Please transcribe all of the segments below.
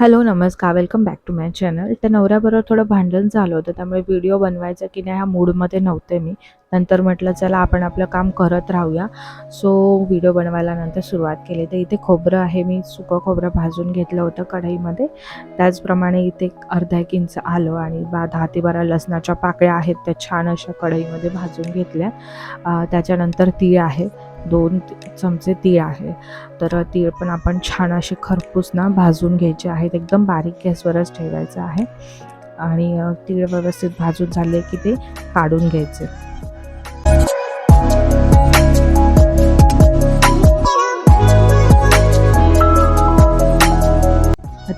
Hello नमस्कार. Welcome back to my channel तर नवऱ्याबरोबर थोडं भांडण झालं होतं त्यामुळे व्हिडिओ बनवायचा की नाही ह्या मूडमध्ये नव्हते मी. नंतर म्हटलं चला आपण आपलं काम करत राहूया. सो व्हिडिओ बनवायला नंतर सुरुवात केली. तर इथे खोबरं आहे. मी सुकं खोबरं भाजून घेतलं होतं कढईमध्ये. त्याचप्रमाणे इथे एक अर्धा एक इंच आलं आणि बा दहा ते बारा लसणाच्या पाकळ्या आहेत. त्या छान अशा कढईमध्ये भाजून घेतल्या. त्याच्यानंतर तीळ आहे. दोन चमचे तीळ आहे. तर तीळ पण आपण छान असे खरपूस ना भाजून घ्यायचे आहेत. एकदम बारीक गॅसवरच ठेवायचं आहे. आणि तीळ व्यवस्थित भाजून झाले की ते काढून घ्यायचे.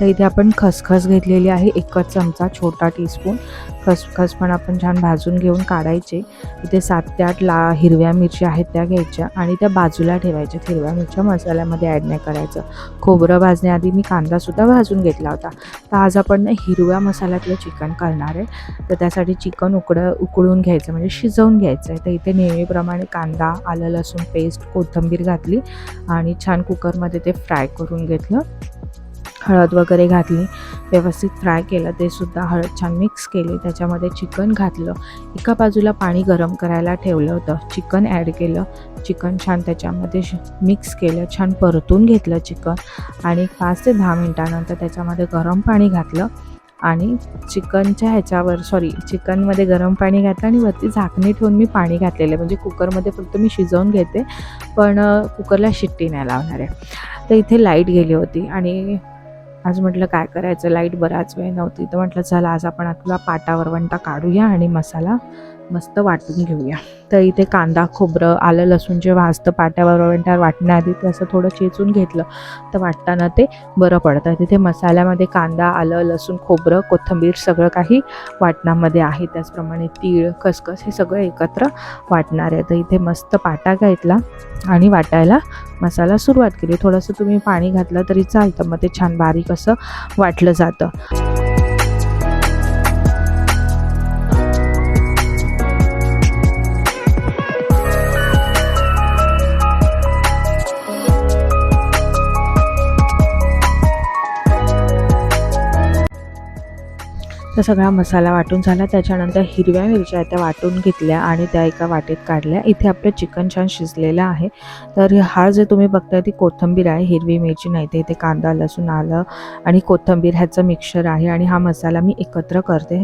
आता इथे आपण खसखस घेतलेली आहे एकच चमचा छोटा टीस्पून खसखस पण आपण छान भाजून घेऊन काढायचे. इथे सात ते आठ ला हिरव्या मिरच्या आहेत त्या घ्यायच्या आणि त्या बाजूला ठेवायच्या. हिरव्या मिरच्या मसाल्यामध्ये ॲड नाही करायचं. खोबरं भाजण्याआधी मी कांदासुद्धा भाजून घेतला होता. तर आज आपण ना हिरव्या मसाल्यातलं चिकन करणार आहे. तर त्यासाठी चिकन उकड उकळून घ्यायचं म्हणजे शिजवून घ्यायचं आहे तर इथे नेहमीप्रमाणे कांदा आलं लसूण पेस्ट कोथिंबीर घातली आणि छान कुकरमध्ये ते फ्राय करून घेतलं. हळद वगैरे घातली व्यवस्थित फ्राय केलं ते सुद्धा हळद छान मिक्स केली त्याच्यामध्ये चिकन घातलं एका बाजूला पाणी गरम करायला ठेवलं होतं चिकन ॲड केलं चिकन छान त्याच्यामध्ये मिक्स केलं छान परतून घेतलं चिकन आणि पाच ते दहा मिनटानंतर त्याच्यामध्ये गरम पाणी घातलं आणि चिकनच्या ह्याच्यावर सॉरी चिकनमध्ये गरम पाणी घातलं आणि वरती झाकणी ठेवून मी पाणी घातलेलं म्हणजे कुकरमध्ये फक्त मी शिजवून घेते पण कुकरला शिट्टी नाही लावणार आहे. तर इथे लाइट गेली होती आणि आज म्हटलं काय करायचं? लाइट बराच वेळ नव्हती. तर म्हटलं चला आज आपण आपला पाटा वरवंटा काढूया आणि मसाला मस्त वाटून घेऊया. तर इथे कांदा खोबरं आलं लसूण जे भाजतं पाट्यावर वरवंट्यावर वाटण्याआधी ते असं थोडं चेचून घेतलं तर वाटताना ते बरं पडतं. तिथे मसाल्यामध्ये कांदा आलं लसूण खोबरं कोथिंबीर सगळं काही वाटणामध्ये आहे. त्याचप्रमाणे तीळ खसखस हे सगळं एकत्र वाटणार आहे. तर इथे मस्त पाटा घेतला आणि वाटायला मसाला सुरुवात केली. थोडंसं तुम्ही पाणी घातलं तरी चालतं मग ते छान बारीक असं वाटलं जातं. तर सगळा मसाला वाटून झाला. त्याच्यानंतर हिरव्या मिरच्या आहेत त्या वाटून घेतल्या आणि त्या एका वाटीत काढल्या. इथे आपलं चिकन छान शिजलेलं आहे. तर हा जे तुम्ही बघताय ती कोथिंबीर आहे. हिरवी मिरची नाही ते इथे कांदा लसूण आलं आणि कोथिंबीर ह्याचं मिक्सचर आहे. आणि हा मसाला मी एकत्र करते.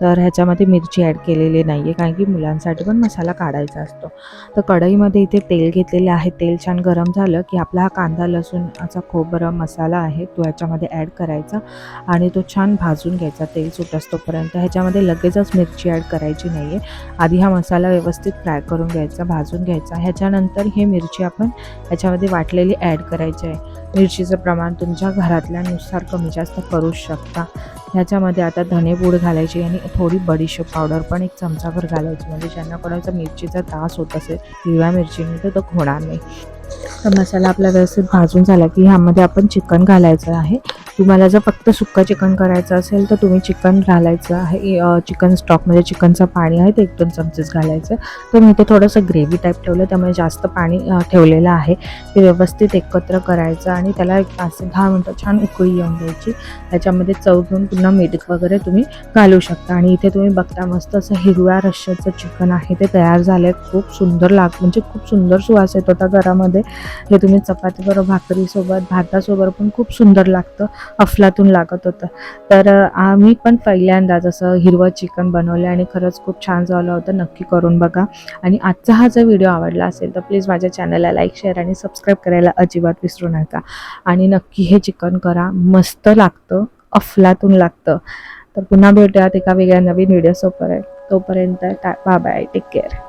तर ह्याच्यामध्ये मिरची ॲड केलेली नाही आहे कारण की मुलांसाठी पण मसाला काढायचा असतो. तर कढईमध्ये इथे तेल घेतलेले आहे. तेल छान गरम झालं की आपला हा कांदा लसूणचा खोबरं मसाला आहे तो ह्याच्यामध्ये ॲड करायचा आणि तो छान भाजून घ्यायचा. तेल सुट असतोपर्यंत ह्याच्यामध्ये लगेचच मिरची ॲड करायची नाही आहे आधी हा मसाला व्यवस्थित फ्राय करून घ्यायचा भाजून घ्यायचा. ह्याच्यानंतर हे मिरची आपण ह्याच्यामध्ये वाटलेली ॲड करायची आहे. मिरचीचं प्रमाण तुमच्या घरातल्यानुसार कमी जास्त करू शकता. ह्याच्यामध्ये आता धनेपूड घालायची आणि थोडी बडीशेप पावडर पण एक चमचाभर घालायची. म्हणजे ज्यांना कोणाचा मिरचीचा त्रास होत असेल हिरव्या मिरचीने तर तो होणार नाही. तर मसाला आपला व्यवस्थित भाजून झाला की ह्यामध्ये आपण चिकन घालायचं आहे. तुम्हाला जर फक्त सुक्का चिकन करायचं असेल तर तुम्ही चिकन घालायचं आहे. चिकन स्टॉकमध्ये चिकनचं पाणी आहे ते एक दोन चमचेच घालायचं. तर मी ते थोडंसं ग्रेव्ही टाईप ठेवलं त्यामुळे जास्त पाणी ठेवलेलं आहे. ते व्यवस्थित एकत्र करायचं आणि त्याला एक पाच दहा मिनटं छान उकळी येऊन द्यायची. त्याच्यामध्ये चव घेऊन पुन्हा मीठ वगैरे तुम्ही घालू शकता. आणि इथे तुम्ही बघता मस्त असं हिरव्या रश्श्याचं चिकन आहे ते तयार झालं आहे खूप सुंदर लाग म्हणजे खूप सुंदर सुवास येत होता घरामध्ये. हे तुम्ही चपातीबरोबर भाकरीसोबत भातासोबत पण खूप सुंदर लागतं अफलातून लागत होतं. तर आम्ही पण पहिल्यांदा जसं हिरवं चिकन बनवलं आणि खरंच खूप छान झालं होतं नक्की करून बघा. आणि आजचा हा जर व्हिडिओ आवडला असेल तर प्लीज माझ्या चॅनलला लाईक शेअर आणि सबस्क्राईब करायला अजिबात विसरू नका. आणि नक्की हे चिकन करा मस्त लागतं अफलातून लागतं. तर पुन्हा भेटूयात एका वेगळ्या नवीन व्हिडिओसोबत तोपर्यंत बाय बाय टेक केअर.